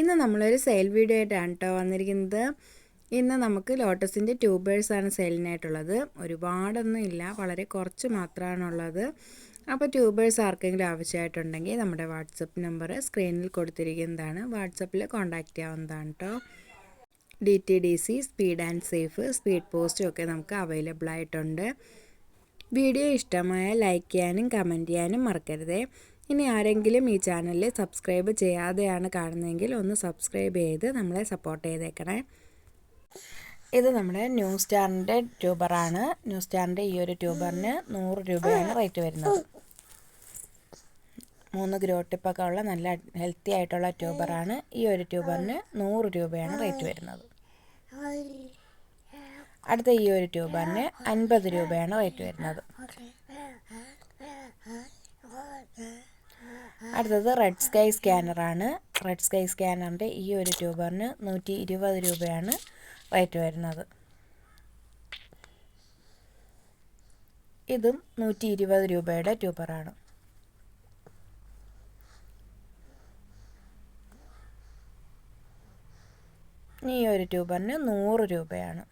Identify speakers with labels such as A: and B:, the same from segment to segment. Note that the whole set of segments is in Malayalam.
A: ഇന്ന് നമ്മളൊരു സെയിൽ വീഡിയോ ആയിട്ടാണ് കേട്ടോ വന്നിരിക്കുന്നത്. ഇന്ന് നമുക്ക് ലോട്ടസിന്റെ ട്യൂബേഴ്സാണ് സെയിലിനായിട്ടുള്ളത് ഒരുപാടൊന്നും ഇല്ല. വളരെ കുറച്ച് മാത്രമാണുള്ളത്. അപ്പോൾ ട്യൂബേഴ്സ് ആർക്കെങ്കിലും ആവശ്യമായിട്ടുണ്ടെങ്കിൽ നമ്മുടെ വാട്സപ്പ് നമ്പർ സ്ക്രീനിൽ കൊടുത്തിരിക്കുന്നതാണ്. വാട്സപ്പിൽ കോൺടാക്റ്റ് ചെയ്യാവുന്നതാണ് കേട്ടോ D T D C speed and safe speed പോസ്റ്റും ഒക്കെ നമുക്ക് അവൈലബിൾ ആയിട്ടുണ്ട്. വീഡിയോ ഇഷ്ടമായ ലൈക്ക് ചെയ്യാനും കമന്റ് ചെയ്യാനും മറക്കരുതേ. ഇനി ആരെങ്കിലും ഈ ചാനൽ സബ്സ്ക്രൈബ് ചെയ്യാതെയാണ് കാണുന്നതെങ്കിൽ ഒന്ന് സബ്സ്ക്രൈബ് ചെയ്ത് നമ്മളെ സപ്പോർട്ട് ചെയ്തേക്കണേ. ഇത് നമ്മുടെ ന്യൂ സ്റ്റാറിന്റെ ട്യൂബറാണ്. ന്യൂ സ്റ്റാറിന്റെ ഈ ഒരു ട്യൂബറിന് നൂറ് രൂപയാണ് റേറ്റ് വരുന്നത്. മൂന്ന് ഗ്രോ ടിപ്പൊക്കെ ഉള്ള നല്ല ഹെൽത്തി ആയിട്ടുള്ള ട്യൂബറാണ്. ഈ ഒരു ട്യൂബറിന് നൂറ് രൂപയാണ് റേറ്റ് വരുന്നത്. അടുത്ത ഈ ഒരു ട്യൂബറിന് അൻപത് രൂപയാണ് റേറ്റ് വരുന്നത്. അടുത്തത് റെഡ് സ്കൈ സ്കാനറാണ് റെഡ് സ്കൈ സ്കാനറിന്റെ ഈ ഒരു ട്യൂബറിന് നൂറ്റി ഇരുപത് രൂപയാണ് റേറ്റ് വരുന്നത്. ഇതും നൂറ്റി ഇരുപത് രൂപയുടെ ട്യൂബറാണ്. ഈ ഒരു ട്യൂബറിന് നൂറ് രൂപയാണ്.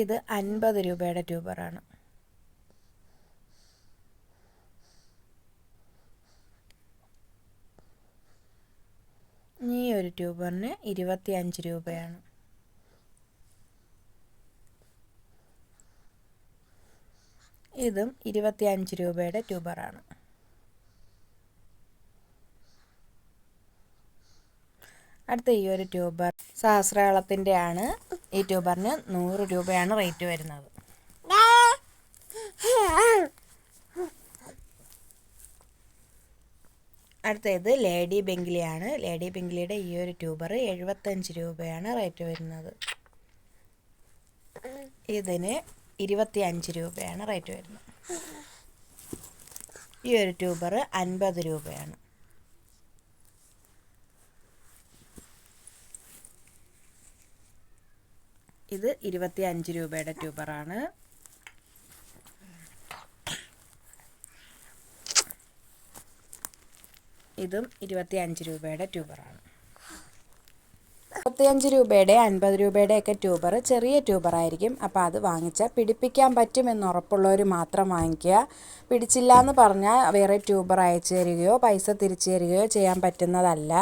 A: ഇത് അൻപത് രൂപയുടെ ട്യൂബറാണ്. ഈ ഒരു ട്യൂബറിന് ഇരുപത്തി അഞ്ച് രൂപയാണ്. ഇതും ഇരുപത്തി അഞ്ച് രൂപയുടെ ട്യൂബറാണ്. അടുത്ത ഈ ഒരു ട്യൂബർ സഹസ്രകളത്തിന്റെ ആണ് ഈ ട്യൂബറിന് നൂറ് രൂപയാണ് റേറ്റ് വരുന്നത്. അടുത്തത് ലേഡി ബെങ്കിലിയാണ് ലേഡി ബെങ്കിലിയുടെ ഈ ഒരു ട്യൂബർ എഴുപത്തഞ്ച് രൂപയാണ് റേറ്റ് വരുന്നത്. ഇതിന് ഇരുപത്തി അഞ്ച് രൂപയാണ് റേറ്റ് വരുന്നത്. ഈ ഒരു ട്യൂബർ അൻപത് രൂപയാണ്. ഇത് ഇരുപത്തി അഞ്ച് രൂപയുടെ ട്യൂബറാണ്. ഇതും ഇരുപത്തി അഞ്ച് രൂപയുടെ ട്യൂബറാണ്. മുപ്പത്തിയഞ്ച് രൂപയുടെ അൻപത് രൂപയുടെ ഒക്കെ ട്യൂബർ ചെറിയ ട്യൂബറായിരിക്കും. അപ്പോൾ അത് വാങ്ങിച്ചാൽ പിടിപ്പിക്കാൻ പറ്റുമെന്ന് ഉറപ്പുള്ളവർ മാത്രം വാങ്ങിക്കുക. പിടിച്ചില്ല എന്ന് പറഞ്ഞാൽ വേറെ ട്യൂബർ അയച്ചു തരികയോ പൈസ തിരിച്ചു തരികയോ ചെയ്യാൻ പറ്റുന്നതല്ല.